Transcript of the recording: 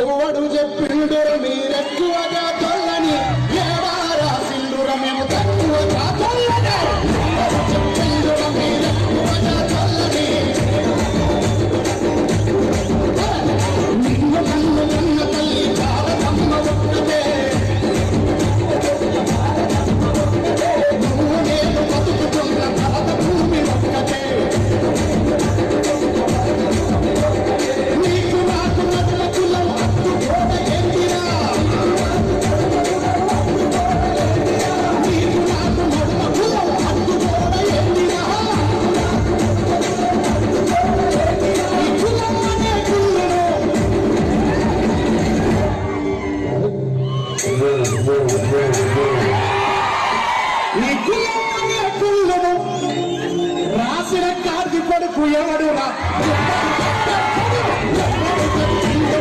ఎవడు చెప్పిండుర రాసిన కార్ది కొడుకు ఎవడురా